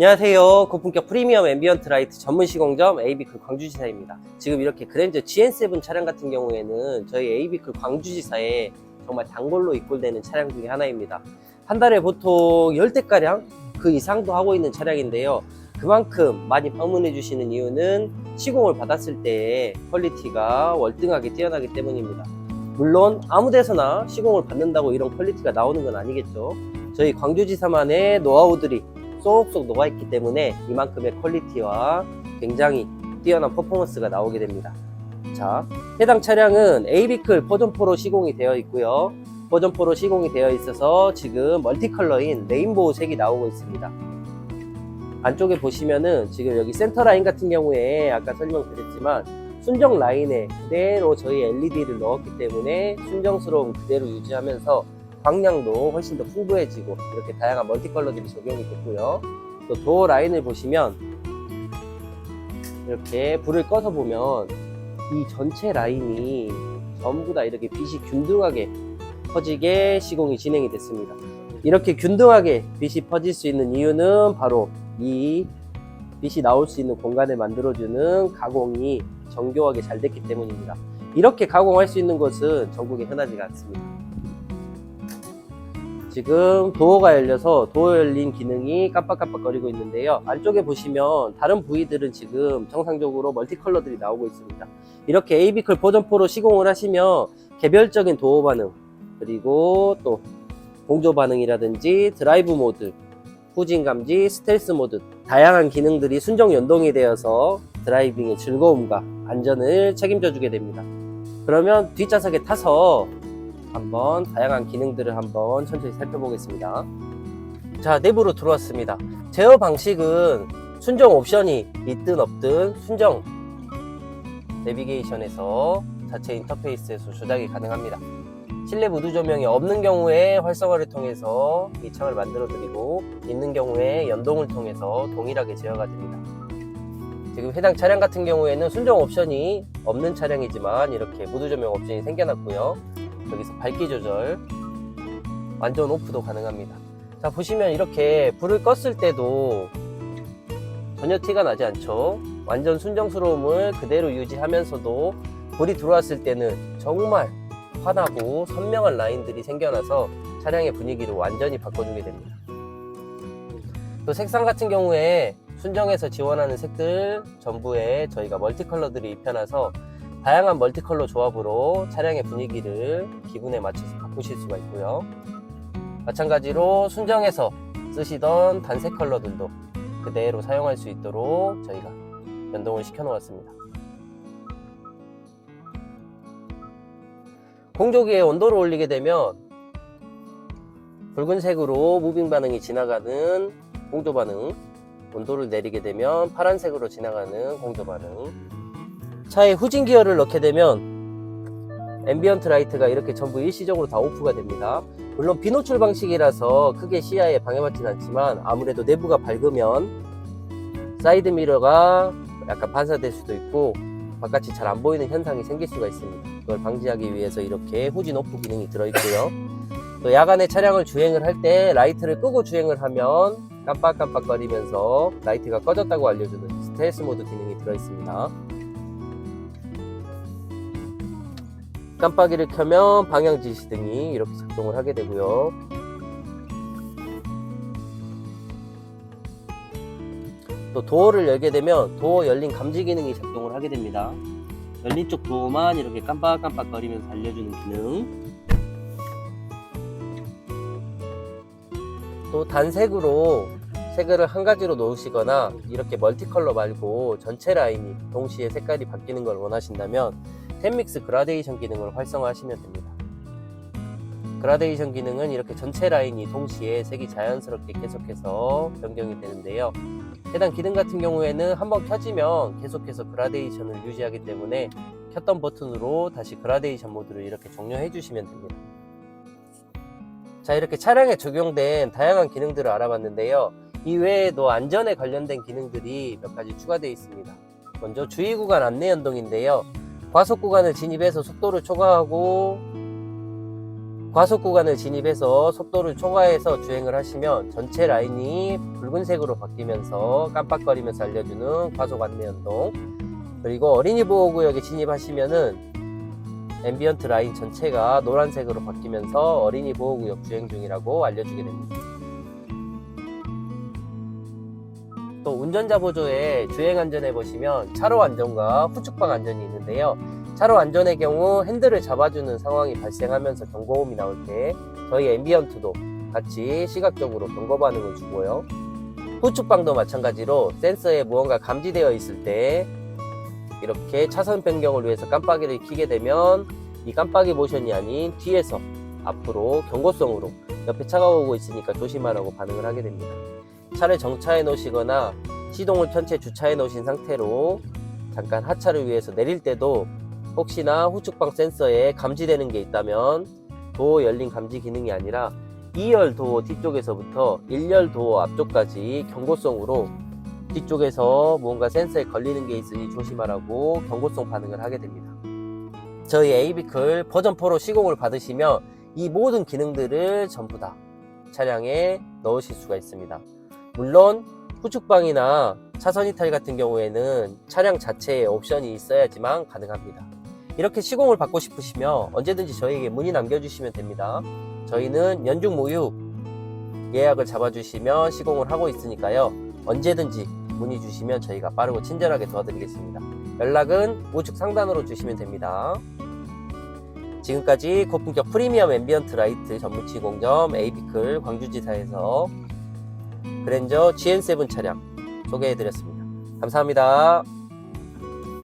안녕하세요. 고품격 프리미엄 앰비언트 라이트 전문 시공점 AB클 광주지사입니다. 지금 이렇게 그랜저 GN7 차량 같은 경우에는 저희 AB클 광주지사에 정말 단골로 입골되는 차량 중에 하나입니다. 한 달에 보통 10대가량 그 이상도 하고 있는 차량인데요. 그만큼 많이 방문해 주시는 이유는 시공을 받았을 때의 퀄리티가 월등하게 뛰어나기 때문입니다. 물론 아무 데서나 시공을 받는다고 이런 퀄리티가 나오는 건 아니겠죠. 저희 광주지사만의 노하우들이 쏙쏙 녹아있기 때문에 이만큼의 퀄리티와 굉장히 뛰어난 퍼포먼스가 나오게 됩니다. 자, 해당 차량은 AB클 버전4로 시공이 되어 있고요. 버전4로 시공이 되어 있어서 지금 멀티컬러인 레인보우 색이 나오고 있습니다. 안쪽에 보시면은 지금 여기 센터 라인 같은 경우에 아까 설명드렸지만 순정 라인에 그대로 저희 LED를 넣었기 때문에 순정스러움 그대로 유지하면서 광량도 훨씬 더 풍부해지고 이렇게 다양한 멀티컬러들이 적용이 됐고요. 또 도어 라인을 보시면 이렇게 불을 꺼서 보면 이 전체 라인이 전부 다 이렇게 빛이 균등하게 퍼지게 시공이 진행이 됐습니다. 이렇게 균등하게 빛이 퍼질 수 있는 이유는 바로 이 빛이 나올 수 있는 공간을 만들어주는 가공이 정교하게 잘 됐기 때문입니다. 이렇게 가공할 수 있는 것은 전국에 흔하지가 않습니다. 지금 도어가 열려서 도어 열린 기능이 깜빡깜빡거리고 있는데요. 안쪽에 보시면 다른 부위들은 지금 정상적으로 멀티컬러들이 나오고 있습니다. 이렇게 AB클 버전4로 시공을 하시면 개별적인 도어 반응, 그리고 또 공조 반응이라든지 드라이브 모드, 후진 감지, 스텔스 모드, 다양한 기능들이 순정 연동이 되어서 드라이빙의 즐거움과 안전을 책임져 주게 됩니다. 그러면 뒷좌석에 타서 한번 다양한 기능들을 한번 천천히 살펴보겠습니다. 자, 내부로 들어왔습니다. 제어 방식은 순정 옵션이 있든 없든 순정 내비게이션에서 자체 인터페이스에서 조작이 가능합니다. 실내 무드 조명이 없는 경우에 활성화를 통해서 이 창을 만들어 드리고 있는 경우에 연동을 통해서 동일하게 제어가 됩니다. 지금 해당 차량 같은 경우에는 순정 옵션이 없는 차량이지만 이렇게 무드 조명 옵션이 생겨났고요. 여기서 밝기 조절, 완전 오프도 가능합니다. 자, 보시면 이렇게 불을 껐을 때도 전혀 티가 나지 않죠. 완전 순정스러움을 그대로 유지하면서도 불이 들어왔을 때는 정말 환하고 선명한 라인들이 생겨나서 차량의 분위기를 완전히 바꿔주게 됩니다. 또 색상 같은 경우에 순정에서 지원하는 색들 전부에 저희가 멀티컬러들이 입혀놔서 다양한 멀티컬러 조합으로 차량의 분위기를 기분에 맞춰서 바꾸실 수가 있고요. 마찬가지로 순정에서 쓰시던 단색 컬러들도 그대로 사용할 수 있도록 저희가 연동을 시켜 놓았습니다. 공조기에 온도를 올리게 되면 붉은색으로 무빙 반응이 지나가는 공조 반응, 온도를 내리게 되면 파란색으로 지나가는 공조 반응, 차에 후진 기어를 넣게 되면 앰비언트 라이트가 이렇게 전부 일시적으로 다 오프가 됩니다. 물론 비노출 방식이라서 크게 시야에 방해받지는 않지만 아무래도 내부가 밝으면 사이드 미러가 약간 반사될 수도 있고 바깥이 잘 안 보이는 현상이 생길 수가 있습니다. 그걸 방지하기 위해서 이렇게 후진 오프 기능이 들어있고요. 또 야간에 차량을 주행을 할 때 라이트를 끄고 주행을 하면 깜빡깜빡거리면서 라이트가 꺼졌다고 알려주는 스텔스 모드 기능이 들어있습니다. 깜빡이를 켜면 방향 지시등이 이렇게 작동을 하게 되고요. 또 도어를 열게 되면 도어 열린 감지 기능이 작동을 하게 됩니다. 열린 쪽 도어만 이렇게 깜빡깜빡 거리면서 알려주는 기능. 또 단색으로 색을 한 가지로 놓으시거나 이렇게 멀티컬러 말고 전체 라인이 동시에 색깔이 바뀌는 걸 원하신다면 템믹스 그라데이션 기능을 활성화하시면 됩니다. 그라데이션 기능은 이렇게 전체 라인이 동시에 색이 자연스럽게 계속해서 변경이 되는데요. 해당 기능 같은 경우에는 한번 켜지면 계속해서 그라데이션을 유지하기 때문에 켰던 버튼으로 다시 그라데이션 모드를 이렇게 종료해 주시면 됩니다. 자, 이렇게 차량에 적용된 다양한 기능들을 알아봤는데요. 이 외에도 안전에 관련된 기능들이 몇 가지 추가되어 있습니다. 먼저 주의 구간 안내 연동인데요. 과속 구간을 진입해서 속도를 초과하고 과속 구간을 진입해서 속도를 초과해서 주행을 하시면 전체 라인이 붉은색으로 바뀌면서 깜빡거리면서 알려주는 과속 안내 연동 그리고 어린이 보호구역에 진입하시면은 앰비언트 라인 전체가 노란색으로 바뀌면서 어린이 보호구역 주행 중이라고 알려주게 됩니다. 또 운전자 보조에 주행 안전에 보시면 차로 안전과 후측방 안전이 있는데요. 차로 안전의 경우 핸들을 잡아주는 상황이 발생하면서 경고음이 나올 때 저희 앰비언트도 같이 시각적으로 경고 반응을 주고요. 후측방도 마찬가지로 센서에 무언가 감지되어 있을 때 이렇게 차선 변경을 위해서 깜빡이를 켜게 되면 이 깜빡이 모션이 아닌 뒤에서 앞으로 경고성으로 옆에 차가 오고 있으니까 조심하라고 반응을 하게 됩니다. 차를 정차해 놓으시거나 시동을 켠채 주차해 놓으신 상태로 잠깐 하차를 위해서 내릴 때도 혹시나 후측방 센서에 감지되는 게 있다면 도어 열린 감지 기능이 아니라 2열 도어 뒤쪽에서부터 1열 도어 앞쪽까지 경고성으로 뒤쪽에서 뭔가 센서에 걸리는 게 있으니 조심하라고 경고성 반응을 하게 됩니다. 저희 AB클 버전 4로 시공을 받으시면 이 모든 기능들을 전부 다 차량에 넣으실 수가 있습니다. 물론 후측방이나 차선 이탈 같은 경우에는 차량 자체에 옵션이 있어야지만 가능합니다. 이렇게 시공을 받고 싶으시면 언제든지 저희에게 문의 남겨주시면 됩니다. 저희는 연중 무휴 예약을 잡아주시면 시공을 하고 있으니까요. 언제든지 문의 주시면 저희가 빠르고 친절하게 도와드리겠습니다. 연락은 우측 상단으로 주시면 됩니다. 지금까지 고품격 프리미엄 앰비언트 라이트 전문 시공점 에이비클 광주지사에서 그랜저 GN7 차량 소개해드렸습니다. 감사합니다.